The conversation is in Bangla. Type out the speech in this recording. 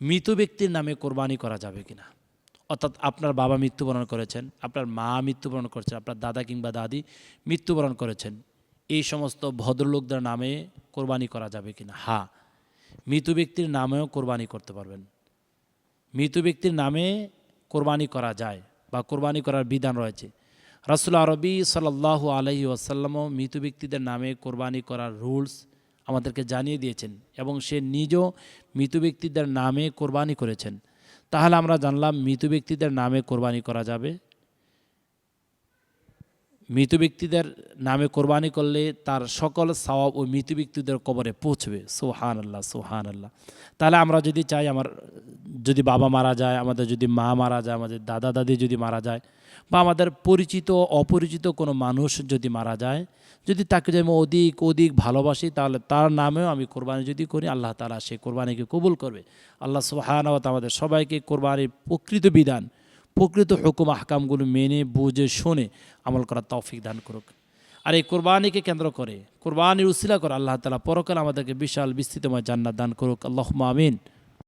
মৃত ব্যক্তির নামে কোরবানি করা যাবে কিনা? অর্থাৎ আপনার বাবা মৃত্যুবরণ করেছেন, আপনার মা মৃত্যুবরণ করেছেন, আপনার দাদা কিংবা দাদি মৃত্যুবরণ করেছেন, এই সমস্ত ভদ্রলোকদের নামে কোরবানি করা যাবে কিনা? হ্যাঁ। মৃত ব্যক্তির নামেও কোরবানি করতে পারবেন। মৃত ব্যক্তির নামে কোরবানি করা যায় বা কোরবানি করার বিধান রয়েছে। রাসুল আরবি সাল্লাহ আলহি আসাল্লামও মৃত ব্যক্তিদের নামে কোরবানি করার রুলস আমাদেরকে জানিয়ে দিয়েছেন এবং সে নিজও মৃত ব্যক্তিদের নামে কোরবানি করেছেন। তাহলে আমরা জানলাম মৃত ব্যক্তিদের নামে কোরবানি করা যাবে। মৃত ব্যক্তিদের নামে কোরবানি করলে তার সকল সওয়াব ও মৃত ব্যক্তিদের কবরে পৌঁছবে। সোহান আল্লাহ সোহান আল্লাহ তাহলে আমরা যদি চাই আমার যদি বাবা মারা যায়, আমাদের যদি মা মারা যায়, আমাদের দাদা দাদি যদি মারা যায়, বা আমাদের পরিচিত, অপরিচিত কোনো মানুষ যদি মারা যায়, যদি তাকে যদি আমি অধিক অধিক ভালোবাসি, তাহলে তার নামেও আমি কোরবানি যদি করি, আল্লাহ তালা সেই কোরবানিকে কবুল করবে। আল্লাহ সুহানাওয়াত আমাদের সবাইকে কোরবানির প্রকৃত বিধান, প্রকৃত হুকুম, আহকামগুলো মেনে, বুঝে, শুনে আমল করার তৌফিক দান করুক। আর এই কোরবানিকে কেন্দ্র করে, কোরবানির উসিলা করে আল্লাহ তালা পরকাল আমাদেরকে বিশাল বিস্তৃতময় জান্নাত দান করুক। আল্লাহ আমিন।